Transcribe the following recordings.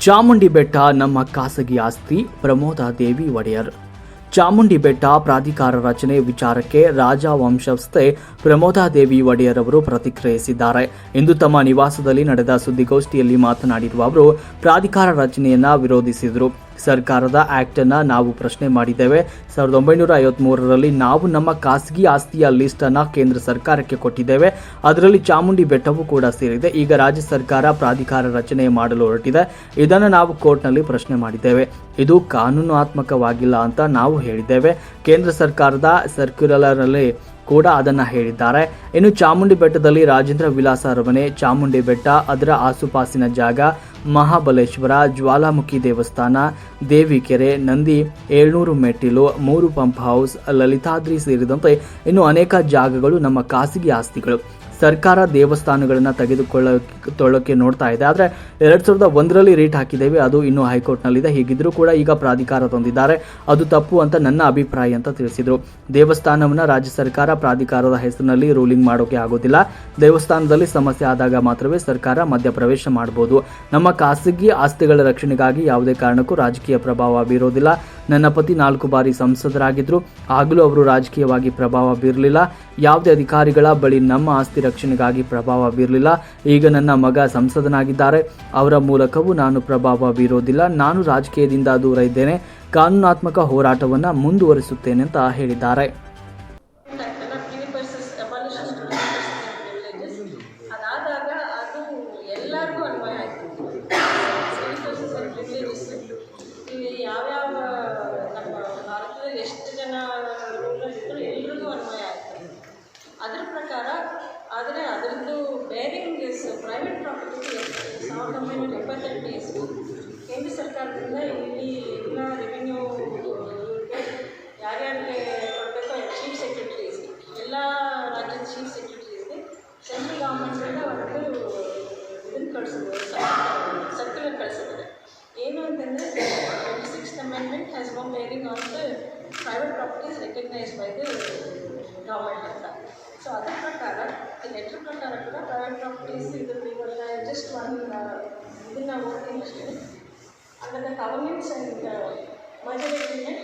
ಚಾಮುಂಡಿ ಬೆಟ್ಟ ನಮ್ಮ ಖಾಸಗಿ ಆಸ್ತಿ ಪ್ರಮೋದ ದೇವಿ ಒಡೆಯರ್. ಚಾಮುಂಡಿ ಬೆಟ್ಟ ಪ್ರಾಧಿಕಾರ ರಚನೆ ವಿಚಾರಕ್ಕೆ ರಾಜ ವಂಶಸ್ಥೆ ಪ್ರಮೋದಾದೇವಿ ಒಡೆಯರ್ ಅವರು ಪ್ರತಿಕ್ರಿಯಿಸಿದ್ದಾರೆ. ಇಂದು ತಮ್ಮ ನಿವಾಸದಲ್ಲಿ ನಡೆದ ಸುದ್ದಿಗೋಷ್ಠಿಯಲ್ಲಿ ಮಾತನಾಡಿರುವ ಅವರು, ಪ್ರಾಧಿಕಾರ ರಚನೆಯನ್ನ ವಿರೋಧಿಸಿದರು. ಸರ್ಕಾರದ ಆಕ್ಟ್ ಅನ್ನ ನಾವು ಪ್ರಶ್ನೆ ಮಾಡಿದ್ದೇವೆ. ಸಾವಿರದ ಒಂಬೈನೂರ ಐವತ್ಮೂರರಲ್ಲಿ ನಾವು ನಮ್ಮ ಖಾಸಗಿ ಆಸ್ತಿಯ ಲಿಸ್ಟ್ ಅನ್ನ ಕೇಂದ್ರ ಸರ್ಕಾರಕ್ಕೆ ಕೊಟ್ಟಿದ್ದೇವೆ. ಅದರಲ್ಲಿ ಚಾಮುಂಡಿ ಬೆಟ್ಟವೂ ಕೂಡ ಸೇರಿದೆ. ಈಗ ರಾಜ್ಯ ಸರ್ಕಾರ ಪ್ರಾಧಿಕಾರ ರಚನೆ ಮಾಡಲು ಹೊರಟಿದೆ. ಇದನ್ನು ನಾವು ಕೋರ್ಟ್ನಲ್ಲಿ ಪ್ರಶ್ನೆ ಮಾಡಿದ್ದೇವೆ. ಇದು ಕಾನೂನಾತ್ಮಕವಾಗಿಲ್ಲ ಅಂತ ನಾವು ಹೇಳಿದ್ದೇವೆ. ಕೇಂದ್ರ ಸರ್ಕಾರದ ಸರ್ಕ್ಯುಲರ್ನಲ್ಲಿ ಕೂಡ ಅದನ್ನ ಹೇಳಿದ್ದಾರೆ. ಇನ್ನು ಚಾಮುಂಡಿ ಬೆಟ್ಟದಲ್ಲಿ ರಾಜೇಂದ್ರ ವಿಲಾಸ ಅರಮನೆ, ಚಾಮುಂಡಿ ಬೆಟ್ಟ, ಅದರ ಆಸುಪಾಸಿನ ಜಾಗ ಮಹಾಬಲೇಶ್ವರ, ಜ್ವಾಲಾಮುಖಿ ದೇವಸ್ಥಾನ, ದೇವಿಕೆರೆ, ನಂದಿ, ಏಳ್ನೂರು ಮೆಟ್ಟಿಲು, ಮೂರು ಪಂಪ್ ಹೌಸ್, ಲಲಿತಾದ್ರಿ ಸೇರಿದಂತೆ ಇನ್ನು ಅನೇಕ ಜಾಗಗಳು ನಮ್ಮ ಖಾಸಗಿ ಆಸ್ತಿಗಳು. ಸರ್ಕಾರ ದೇವಸ್ಥಾನಗಳನ್ನು ತೆಗೆದುಕೊಳ್ಳ ತೊಳಕ್ಕೆ ನೋಡ್ತಾ ಇದೆ. ಆದರೆ ಎರಡು ಸಾವಿರದ ಒಂದರಲ್ಲಿ ರೇಟ್ ಹಾಕಿದ್ದೇವೆ. ಅದು ಇನ್ನೂ ಹೈಕೋರ್ಟ್ನಲ್ಲಿದೆ. ಹೀಗಿದ್ರೂ ಕೂಡ ಈಗ ಪ್ರಾಧಿಕಾರ ತಂದಿದ್ದಾರೆ. ಅದು ತಪ್ಪು ಅಂತ ನನ್ನ ಅಭಿಪ್ರಾಯ ಅಂತ ತಿಳಿಸಿದರು. ದೇವಸ್ಥಾನವನ್ನು ರಾಜ್ಯ ಸರ್ಕಾರ ಪ್ರಾಧಿಕಾರದ ಹೆಸರಿನಲ್ಲಿ ರೂಲಿಂಗ್ ಮಾಡೋಕೆ ಆಗೋದಿಲ್ಲ. ದೇವಸ್ಥಾನದಲ್ಲಿ ಸಮಸ್ಯೆ ಆದಾಗ ಮಾತ್ರವೇ ಸರ್ಕಾರ ಮಧ್ಯಪ್ರವೇಶ ಮಾಡಬಹುದು ನಮ್ಮ ಖಾಸಗಿ ಆಸ್ತಿಗಳ ರಕ್ಷಣೆಗಾಗಿ ಯಾವುದೇ ಕಾರಣಕ್ಕೂ ರಾಜಕೀಯ ಪ್ರಭಾವ ಬೀರೋದಿಲ್ಲ. ನನ್ನ ಪತಿ ನಾಲ್ಕು ಬಾರಿ ಸಂಸದರಾಗಿದ್ದರು ಆಗಲೂ ಅವರು ರಾಜಕೀಯವಾಗಿ ಪ್ರಭಾವ ಬೀರಲಿಲ್ಲ. ಯಾವುದೇ ಅಧಿಕಾರಿಗಳ ಬಳಿ ನಮ್ಮ ಆಸ್ತಿ ರಕ್ಷಣೆಗಾಗಿ ಪ್ರಭಾವ ಬೀರಲಿಲ್ಲ. ಈಗ ನನ್ನ ಮಗ ಸಂಸದನಾಗಿದ್ದಾರೆ. ಅವರ ಮೂಲಕವೂ ನಾನು ಪ್ರಭಾವ ಬೀರೋದಿಲ್ಲ. ನಾನು ರಾಜಕೀಯದಿಂದ ದೂರ ಇದ್ದೇನೆ. ಕಾನೂನಾತ್ಮಕ ಹೋರಾಟವನ್ನು ಮುಂದುವರಿಸುತ್ತೇನೆ ಅಂತ ಹೇಳಿದ್ದಾರೆ. ಪ್ರೈವೇಟ್ ಪ್ರಾಪರ್ಟಿ ಸಾವಿರದ ಒಂಬೈನೂರ ಎಪ್ಪತ್ತೆಂಟು ಇಸ್ವಿ ಕೇಂದ್ರ ಸರ್ಕಾರದಿಂದ ಇಲ್ಲಿ ಎಲ್ಲ ರೆವಿನ್ಯೂ ಯಾರ್ಯಾರಿಗೆ ಕೊಡಬೇಕೋ ಚೀಫ್ ಸೆಕ್ರೆಟರೀಸ್ ಎಲ್ಲ ರಾಜ್ಯದ ಚೀಫ್ ಸೆಕ್ರೆಟರೀಸ್ಗೆ ಸೆಂಟ್ರಲ್ ಗೌರ್ಮೆಂಟಿಂದ ಒಂದು ಇದನ್ನು ಕಳಿಸಿದ್ರು ಸರ್ಕ್ಯುಲರ್ ಕಳಿಸಿದ್ದಾರೆ ಏನು ಅಂತಂದರೆ twenty six amendment has no bearing on the private properties recognise by the government ಅಂತ ಸೊ ಅದರ ಪ್ರಕಾರ ಈ ಲೆಟ್ರ್ ಪ್ರಕಾರ ಕೂಡ ಪ್ರೈವೇಟ್ ಪ್ರಾಪರ್ಟೀಸ್ ಇದ್ರದ್ದು ಇವಾಗ ಜಸ್ಟ್ ಒನ್ ಇದನ್ನು ಓದ್ತೀನಿ ಅಷ್ಟೇ Under the covenants and uh, merger agreement,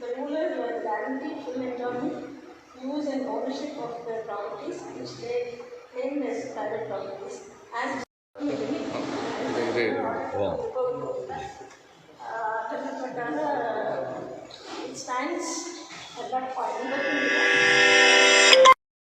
the ruler was guaranteed full enjoyment, use and ownership of the properties which they claimed as private properties as